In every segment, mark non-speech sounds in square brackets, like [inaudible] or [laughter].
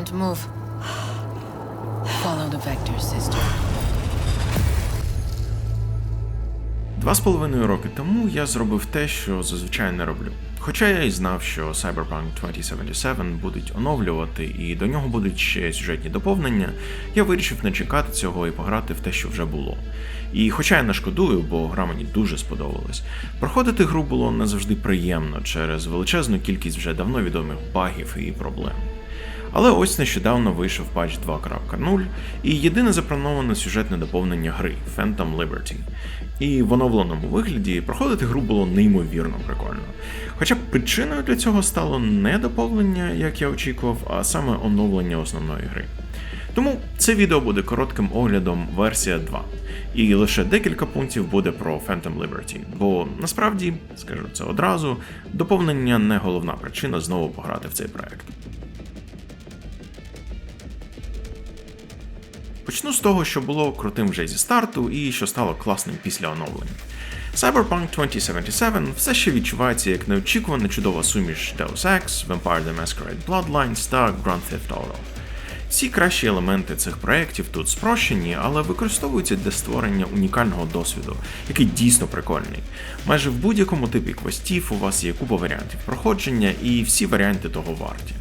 Time to move. Follow the vector, sister. Два з половиною роки тому я зробив те, що зазвичай не роблю. Хоча я і знав, що Cyberpunk 2077 будуть оновлювати і до нього будуть ще сюжетні доповнення, я вирішив не чекати цього і пограти в те, що вже було. І хоча я не шкодую, бо гра мені дуже сподобалась, проходити гру було не завжди приємно через величезну кількість вже давно відомих багів і проблем. Але ось нещодавно вийшов патч 2.0 і єдине заплановане сюжетне доповнення гри Phantom Liberty. І в оновленому вигляді проходити гру було неймовірно прикольно. Хоча причиною для цього стало не доповнення, як я очікував, а саме оновлення основної гри. Тому це відео буде коротким оглядом версія 2. І лише декілька пунктів буде про Phantom Liberty, бо насправді, скажу це одразу, доповнення не головна причина знову пограти в цей проект. Почну з того, що було крутим вже зі старту і що стало класним після оновлення. Cyberpunk 2077 все ще відчувається як неочікувана чудова суміш Deus Ex, Vampire the Masquerade Bloodlines та Grand Theft Auto. Всі кращі елементи цих проєктів тут спрощені, але використовуються для створення унікального досвіду, який дійсно прикольний. Майже в будь-якому типі квестів у вас є купа варіантів проходження, і всі варіанти того варті.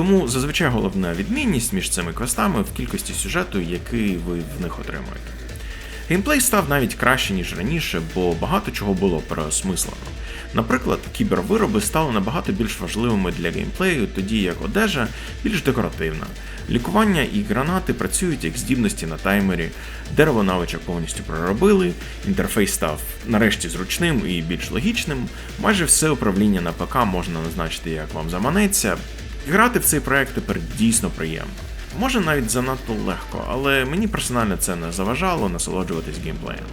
Тому зазвичай головна відмінність між цими квестами в кількості сюжету, який ви в них отримуєте. Геймплей став навіть краще, ніж раніше, бо багато чого було переосмислено. Наприклад, кібервироби стали набагато більш важливими для геймплею, тоді як одежа більш декоративна. Лікування і гранати працюють як здібності на таймері, дерево навичок повністю проробили, інтерфейс став нарешті зручним і більш логічним. Майже все управління на ПК можна назначити як вам заманеться. Грати в цей проект тепер дійсно приємно. Може навіть занадто легко, але мені персонально це не заважало насолоджуватись геймплеєм.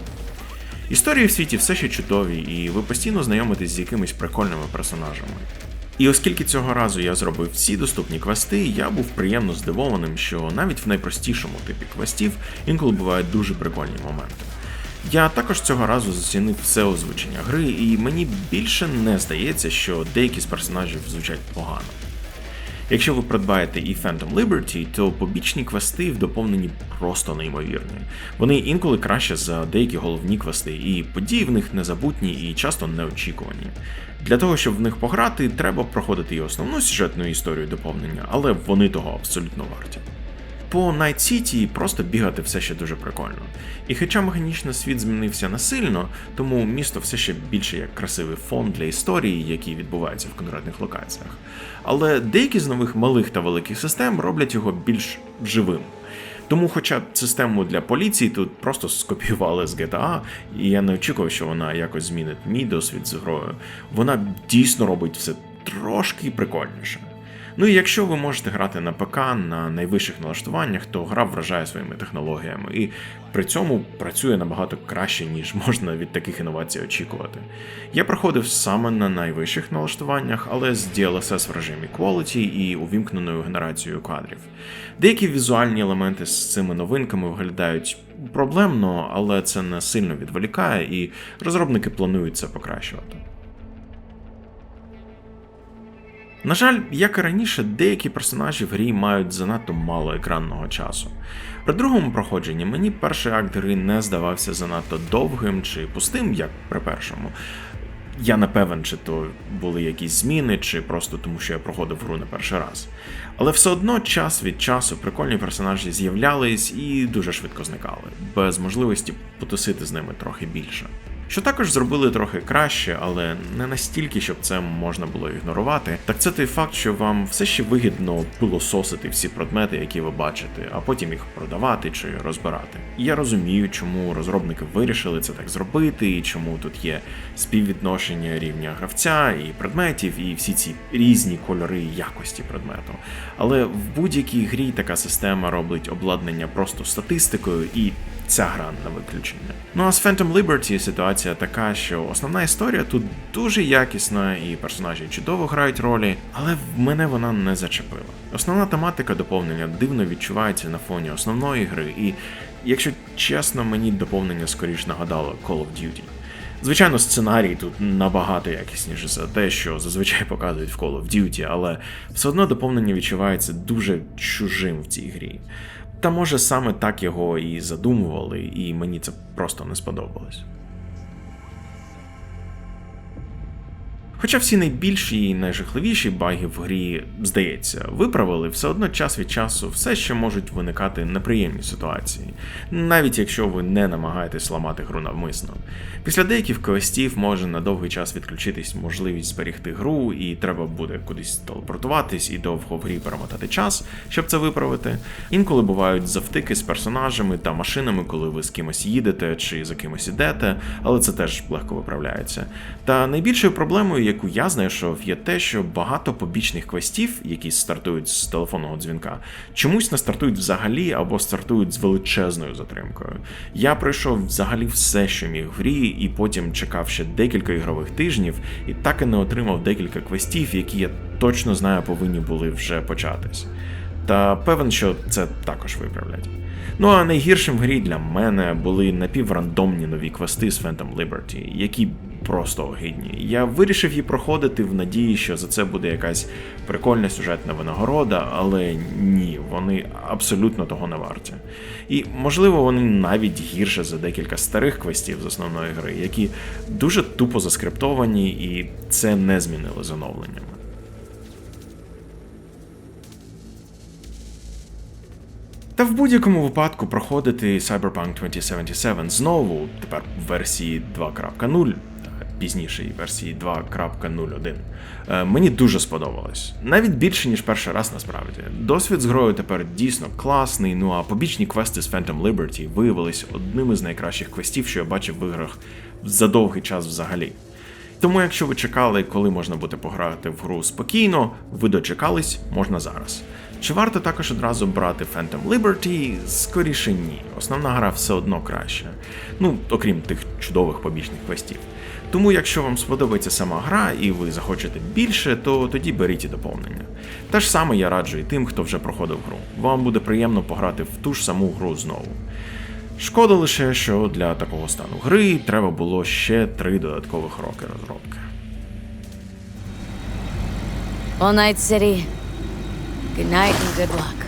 Історії в світі все ще чудові, і ви постійно знайомитесь з якимись прикольними персонажами. І оскільки цього разу я зробив всі доступні квести, я був приємно здивованим, що навіть в найпростішому типі квестів інколи бувають дуже прикольні моменти. Я також цього разу зацінив все озвучення гри, і мені більше не здається, що деякі з персонажів звучать погано. Якщо ви придбаєте і Phantom Liberty, то побічні квести в доповненні просто неймовірні. Вони інколи краще за деякі головні квести, і події в них незабутні і часто неочікувані. Для того, щоб в них пограти, треба проходити і основну сюжетну історію доповнення, але вони того абсолютно варті. По Night City просто бігати все ще дуже прикольно. І хоча механічно світ змінився не сильно, тому місто все ще більше як красивий фон для історії, які відбуваються в конкретних локаціях. Але деякі з нових малих та великих систем роблять його більш живим. Тому, хоча систему для поліції тут просто скопіювали з GTA, і я не очікував, що вона якось змінить мій досвід з грою, вона дійсно робить все трошки прикольніше. Ну і якщо ви можете грати на ПК на найвищих налаштуваннях, то гра вражає своїми технологіями і при цьому працює набагато краще, ніж [laughs] можна від таких інновацій очікувати. Я проходив саме на найвищих налаштуваннях, але з DLSS в режимі Quality і увімкненою генерацією кадрів. Деякі візуальні елементи з цими новинками виглядають проблемно, але це не сильно відволікає, і розробники планують це покращувати. На жаль, як і раніше, деякі персонажі в грі мають занадто мало екранного часу. При другому проходженні мені перший акт гри не здавався занадто довгим чи пустим, як при першому. Я не певен, чи то були якісь зміни, чи просто тому, що я проходив гру не перший раз. Але все одно час від часу прикольні персонажі з'являлись і дуже швидко зникали, без можливості потусити з ними трохи більше. Що також зробили трохи краще, але не настільки, щоб це можна було ігнорувати. Так це той факт, що вам все ще вигідно пилососити всі предмети, які ви бачите, а потім їх продавати чи розбирати. І я розумію, чому розробники вирішили це так зробити, і чому тут є співвідношення рівня гравця і предметів, і всі ці різні кольори і якості предмету. Але в будь-якій грі така система робить обладнання просто статистикою і ця гра на виключення. Ну а з Phantom Liberty ситуація така, що основна історія тут дуже якісна, і персонажі чудово грають ролі, але в мене вона не зачепила. Основна тематика доповнення дивно відчувається на фоні основної гри, і якщо чесно, мені доповнення скоріш нагадало Call of Duty. Звичайно, сценарій тут набагато якісніший за те, що зазвичай [laughs] показують в Call of Duty, але все одно доповнення відчувається дуже чужим в цій грі. Та може саме так його і задумували, і мені це просто не сподобалось. Хоча всі найбільші і найжахливіші баги в грі, здається, виправили, все одно час від часу все ще можуть виникати неприємні ситуації, навіть якщо ви не намагаєтесь ламати гру навмисно. Після деяких квестів може на довгий час відключитись можливість зберігти гру, і треба буде кудись телепортуватись і довго в грі перемотати час, щоб це виправити. Інколи бувають завтики з персонажами та машинами, коли ви з кимось їдете чи за кимось ідете, але це теж легко виправляється. Та найбільшою проблемою, яку я знайшов, є те, що багато побічних квестів, які стартують з телефонного дзвінка, чомусь не стартують взагалі або стартують з величезною затримкою. Я пройшов взагалі все, що міг в грі, і потім чекав ще декілька ігрових тижнів, і так і не отримав декілька квестів, які я точно знаю повинні були вже початись. Та певен, що це також виправлять. Ну а найгіршим в грі для мене були напіврандомні нові квести з Phantom Liberty, які просто огидні. Я вирішив її проходити в надії, що за це буде якась прикольна сюжетна винагорода, але ні, вони абсолютно того не варті. І можливо, вони навіть гірше за декілька старих квестів з основної гри, які дуже тупо заскриптовані, і це не змінило з оновленнями. Та в будь-якому випадку проходити Cyberpunk 2077 знову, тепер в версії 2.0, пізнішій версії 2.01, е, мені дуже сподобалось. Навіть більше, ніж перший раз насправді. Досвід з грою тепер дійсно класний, ну а побічні квести з Phantom Liberty виявились одним із найкращих квестів, що я бачив в іграх за довгий час взагалі. Тому, якщо ви чекали, коли можна буде пограти в гру спокійно, ви дочекались, можна зараз. Чи варто також одразу брати Phantom Liberty? Скоріше ні. Основна гра все одно краща. Ну, окрім тих чудових побічних квестів. Тому, якщо вам сподобається сама гра і ви захочете більше, то тоді беріть і доповнення. Те ж саме я раджу і тим, хто вже проходив гру. Вам буде приємно пограти в ту ж саму гру знову. Шкода лише, що для такого стану гри треба було ще три додаткових роки розробки. All Night. Good night and good luck.